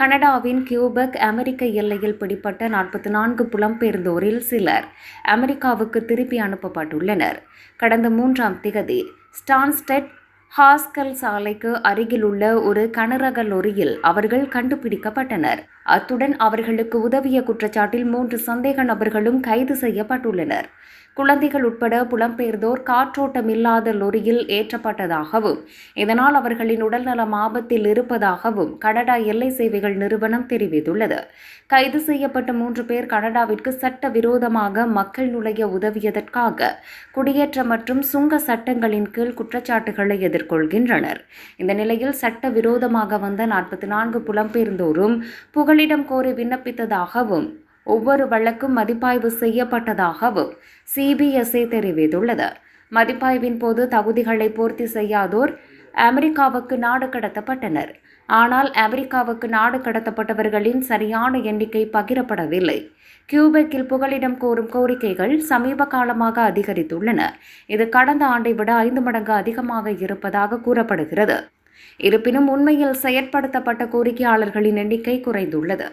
கனடாவின் கியூபெக் அமெரிக்க எல்லையில் பிடிப்பட்ட நாற்பத்தி நான்கு புலம்பெயர்ந்தோரில் சிலர் அமெரிக்காவுக்கு திருப்பி அனுப்பப்பட்டுள்ளனர். கடந்த மூன்றாம் திகதி ஸ்டான்ஸ்டெட் ஹாஸ்கல் சாலைக்கு அருகிலுள்ள ஒரு கனரக லொரியில் அவர்கள் கண்டுபிடிக்கப்பட்டனர். அத்துடன் அவர்களுக்கு உதவிய குற்றச்சாட்டில் மூன்று சந்தேக நபர்களும் கைது செய்யப்பட்டுள்ளனர். குழந்தைகள் உட்பட புலம்பெயர்ந்தோர் காற்றோட்டமில்லாத லொரியில் ஏற்றப்பட்டதாகவும் இதனால் அவர்களின் உடல்நலம் ஆபத்தில் இருப்பதாகவும் கனடா எல்லை சேவைகள் நிறுவனம் தெரிவித்துள்ளது. கைது செய்யப்பட்ட மூன்று பேர் கனடாவிற்கு சட்ட விரோதமாக மக்கள் நுழைய உதவியதற்காக குடியேற்ற மற்றும் சுங்க சட்டங்களின் கீழ் குற்றச்சாட்டுகளை எதிர்கொள்கின்றனர். இந்த நிலையில் சட்ட விரோதமாக வந்த நாற்பத்தி நான்கு புலம்பெயர்ந்தோரும் புகலிடம் கோரி விண்ணப்பித்ததாகவும் ஒவ்வொரு வழக்கும் மதிப்பாய்வு செய்யப்பட்டதாகவும் சிபிஎஸ்ஐ தெரிவித்துள்ளது. மதிப்பாய்வின் போது தகுதிகளை பூர்த்தி செய்யாதோர் அமெரிக்காவுக்கு நாடு கடத்தப்பட்டனர். ஆனால் அமெரிக்காவுக்கு நாடு கடத்தப்பட்டவர்களின் சரியான எண்ணிக்கை பகிரப்படவில்லை. கியூபெக்கில் புகலிடம் கோரும் கோரிக்கைகள் சமீப காலமாக அதிகரித்துள்ளன. இது கடந்த ஆண்டை விட ஐந்து மடங்கு அதிகமாக இருப்பதாக கூறப்படுகிறது. இருப்பினும் உண்மையில் செயற்படுத்தப்பட்ட கோரிக்கையாளர்களின் எண்ணிக்கை குறைந்துள்ளது.